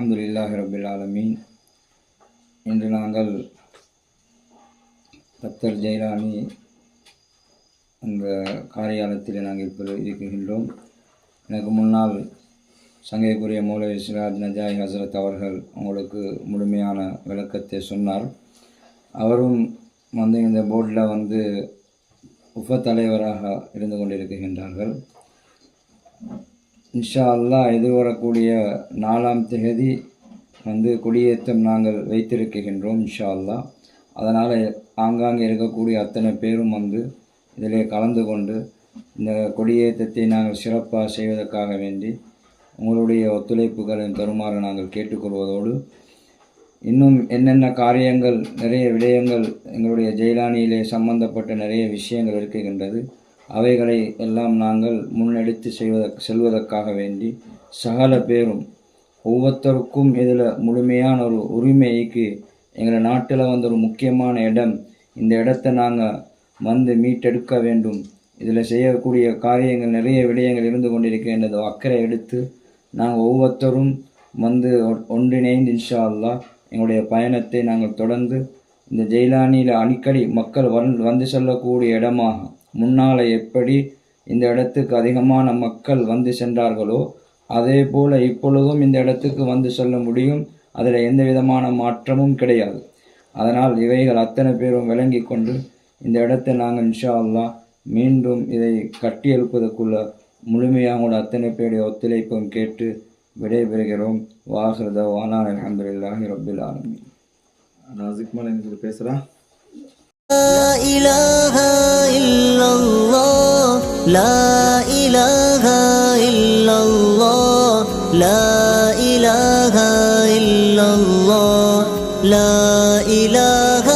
அல்ஹம்துலில்லாஹி ரபில் ஆலமீன். இன்று நாங்கள் பக்தர் ஜெயராணி அந்த காரியாலயத்தில் நாங்கள் இப்போ இருக்கின்றோம். எனக்கு முன்னால் சங்கைக்குரிய மௌலவி சிராஜ் நஜாய் ஹசரத் அவர்கள் உங்களுக்கு முழுமையான விளக்கத்தை சொன்னார். அவரும் வந்து இந்த போர்டில் வந்து உப தலைவராக இருந்து கொண்டிருக்கின்றார்கள். இன்ஷா அல்லாஹ் எதிர்வரக்கூடிய நாலாம் தேதி வந்து கொடியேற்றம் நாங்கள் வைத்திருக்கின்றோம் இன்ஷா அல்லா அதனால் ஆங்காங்கே இருக்கக்கூடிய அத்தனை பேரும் வந்து இதிலே கலந்து கொண்டு இந்த கொடியேற்றத்தை நாங்கள் சிறப்பாக செய்வதற்காக வேண்டி உங்களுடைய ஒத்துழைப்புகளை தருமாறு நாங்கள் கேட்டுக்கொள்வதோடு இன்னும் என்னென்ன காரியங்கள் நிறைய விடயங்கள் எங்களுடைய ஜெயிலானியிலே சம்பந்தப்பட்ட நிறைய விஷயங்கள் இருக்கின்றது அவைகளை எல்லாம் நாங்கள் முன்னெடுத்து செய்வதற்கு செல்வதற்காக வேண்டி சகல பேரும் ஒவ்வொருத்தருக்கும் இதில் முழுமையான ஒரு உரிமைக்கு எங்கள் நாட்டில் வந்த ஒரு முக்கியமான இடம். இந்த இடத்தை நாங்கள் வந்து மீட்டெடுக்க வேண்டும். இதில் செய்யக்கூடிய காரியங்கள் நிறைய விடயங்கள் இருந்து கொண்டிருக்கின்றது. அக்கறை எடுத்து நாங்கள் ஒவ்வொருத்தரும் வந்து ஒ- ஒன்றிணைந்து இன்ஷா அல்லா எங்களுடைய பயணத்தை நாங்கள் தொடர்ந்து இந்த ஜெயிலானியில் அடிக்கடி மக்கள் வந் வந்து செல்லக்கூடிய இடமாகும் முன்னால் எப்படி இந்த இடத்துக்கு அதிகமான மக்கள் வந்து சென்றார்களோ அதே போல் இப்பொழுதும் இந்த இடத்துக்கு வந்து செல்ல முடியும். அதில் எந்த விதமான மாற்றமும் கிடையாது. அதனால் இவைகள் அத்தனை பேரும் விளங்கி கொண்டு இந்த இடத்தை நாங்கள் இன்ஷா அல்லாஹ் மீண்டும் இதை கட்டி எழுப்பதற்குள்ள முழுமையாக கூட அத்தனை பேருடைய ஒத்துழைப்பும் கேட்டு விடைபெறுகிறோம். வாஹிருத வானான் அலமதுல்லாஹி ரபில் ஆலமின். நாசிக் மேலே எனக்கு பேசுகிறா لا إله إلا الله لا إله إلا الله لا إله إلا الله لا إله